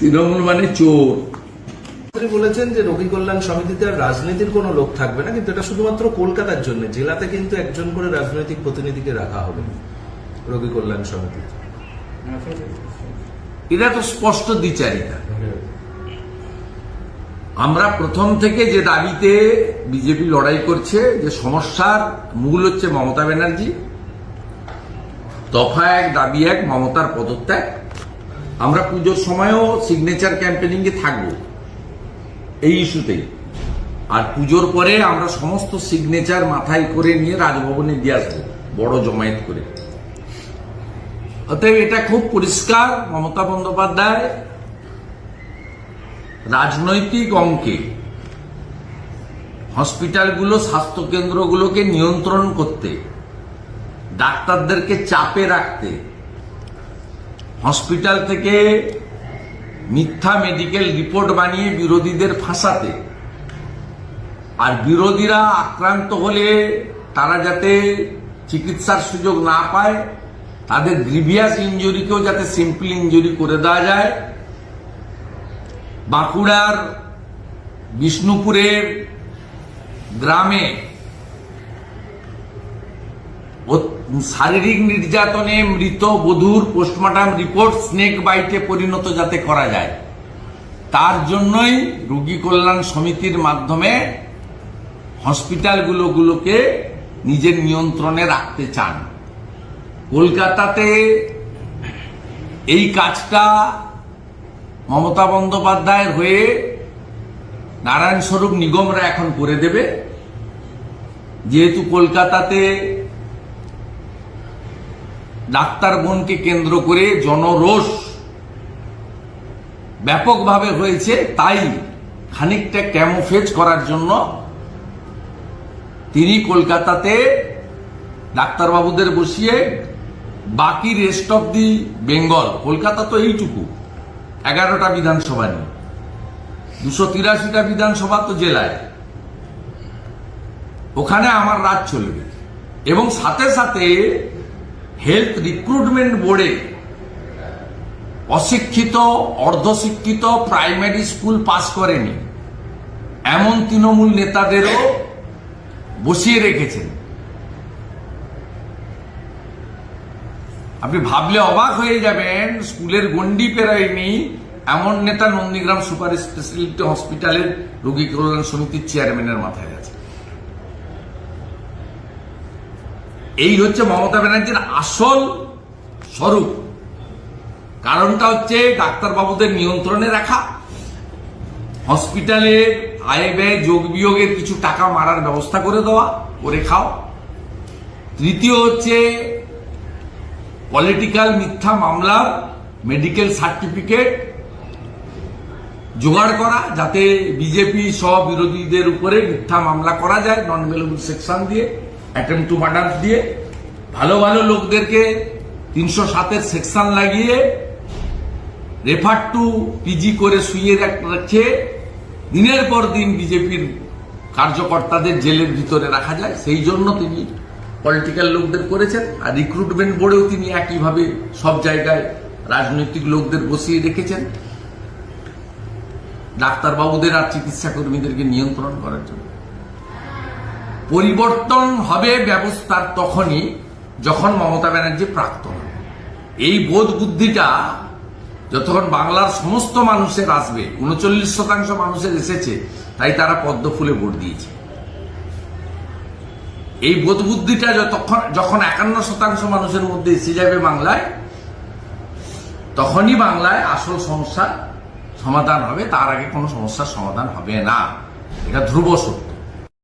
তৃণমূল মানে চোর। বলেছেন যে রোগী কল্যাণ সমিতিতে আর রাজনীতির কোনো লোক থাকবে না কিন্তু এটা শুধুমাত্র কলকাতার জন্য। জেলাতে কিন্তু একজন করে রাজনৈতিক প্রতিনিধিকে রাখা হবে রোগী কল্যাণ সমিতিতে। এটা তো স্পষ্ট দ্বিচারিতা। আমরা প্রথম থেকে যে দাবিতে বিজেপি লড়াই করছে যে সমস্যার মূল হচ্ছে মমতা ব্যানার্জি দফা এক দাবি এক মমতার পদত্যাগ। আমরা পুজোর সময়ও সিগনেচার ক্যাম্পেনিং এ থাকব। এই ইস্যুতেই। আর পুজোর পরে আমরা সমস্ত সিগনেচার মাথায় করে নিয়ে রাজভবনে দিয়ে আসব, বড় জমায়েত করে। অতএব এটা খুব পরিষ্কার, মমতা বন্দ্যোপাধ্যায় রাজনৈতিক অঙ্কে হসপিটালগুলো, স্বাস্থ্যকেন্দ্রগুলোকে নিয়ন্ত্রণ করতে, ডাক্তারদেরকে চাপে রাখতে হসপিটাল থেকে মিথ্যা মেডিকেল রিপোর্ট বানিয়ে বিরোধীদের ফাঁসাতে। আর বিরোধীরা আক্রান্ত হলে তারা যাতে চিকিৎসার সুযোগ না পায়, তাদের গ্রিভিয়াস ইঞ্জুরিকেও যাতে সিম্পল ইঞ্জুরি করে দেওয়া যায়। বাঁকুড়ার বিষ্ণুপুরের গ্রামে শারীরিক নির্যাতনে মৃত বধূর পোস্টমর্টম রিপোর্ট স্নেক বাইটে পরিণত যাতে করা যায়। তার জন্যই রোগী কল্যাণ সমিতির মাধ্যমে হসপিটালগুলোগুলোকে নিজের নিয়ন্ত্রণে রাখতে চান। কলকাতাতে এই কাজটা মমতা বন্দ্যোপাধ্যায়ের হয়ে নারায়ণ স্বরূপ নিগমরা এখন করে দেবে। যেহেতু কলকাতাতে ডাক্তার বোনকে কেন্দ্র করে জনরোষ ব্যাপকভাবে হয়েছে, তাই খানিকটা ক্যামোফেজ করার জন্য তিনি কলকাতাতে ডাক্তারবাবুদের বসিয়ে বাকি rest of the Bengal Kolkata তো এইটুকু, এগারোটা বিধানসভা নিয়ে। দুশো তিরাশিটা বিধানসভা তো জেলায়। ওখানে আমার রাজ চলবে এবং সাথে সাথে হেলথ রিক্রুটমেন্ট বোর্ডে অশিক্ষিত, অর্ধশিক্ষিত প্রাইমারি স্কুল পাস করেনি। এমন তৃণমূল নেতাদেরও বসিয়ে রেখেছেন। আপনি ভাবলে অবাক হয়ে যাবেন, স্কুলের গন্ডি পেরায়নি। এমন নেতা নন্দীগ্রাম সুপার স্পেশালিটি হসপিটালের রোগী কল্যাণ সমিতির চেয়ারম্যানের মাথায় আছে। এই হচ্ছে মমতা ব্যানার্জির আসল স্বরূপ। কারণটা হচ্ছে ডাক্তারবাবুদের নিয়ন্ত্রণে রাখা। হসপিটালে আয় ব্যয়, যোগ বিয়োগের কিছু টাকা মারার ব্যবস্থা করে দেওয়া, করে খাও। তৃতীয় হচ্ছে পলিটিক্যাল মিথ্যা মামলার মেডিকেল সার্টিফিকেট জোগাড় করা, যাতে বিজেপি সহ বিরোধীদের উপরে মিথ্যা মামলা করা যায় নন মেলেবল সেকশন দিয়ে। অ্যাটেম্প টু মার্ডার দিয়ে ভালো ভালো লোকদেরকে তিনশো সাতের সেকশন লাগিয়ে রেফার টু পিজি করে শুয়ে রাখ- রেখে দিনের পর দিন বিজেপির কার্যকর্তাদের জেলের ভিতরে রাখা যায়। সেই জন্য তিনি পলিটিক্যাল লোকদের করেছেন। আর রিক্রুটমেন্ট বোর্ডেও তিনি একইভাবে সব জায়গায় রাজনৈতিক লোকদের বসিয়ে রেখেছেন। ডাক্তারবাবুদের আর চিকিৎসা কর্মীদেরকে নিয়ন্ত্রণ করার জন্য। পরিবর্তন হবে ব্যবস্থার তখনই যখন মমতা ব্যানার্জি প্রাক্তন এই বোধ বুদ্ধিটা যতক্ষণ বাংলার সমস্ত মানুষের আসবে, উনচল্লিশ শতাংশ মানুষের এসেছে, তাই তারা পদ্ম ফুলে ভোট দিয়েছে। এই বোধ বুদ্ধিটা যতক্ষণ, যখন একান্ন শতাংশ মানুষের মধ্যে এসে যাবে বাংলায়, তখনই বাংলায় আসল সমস্যা সমাধান হবে, তার আগে কোনো সমস্যার সমাধান হবে না। এটা ধ্রুব সত্য।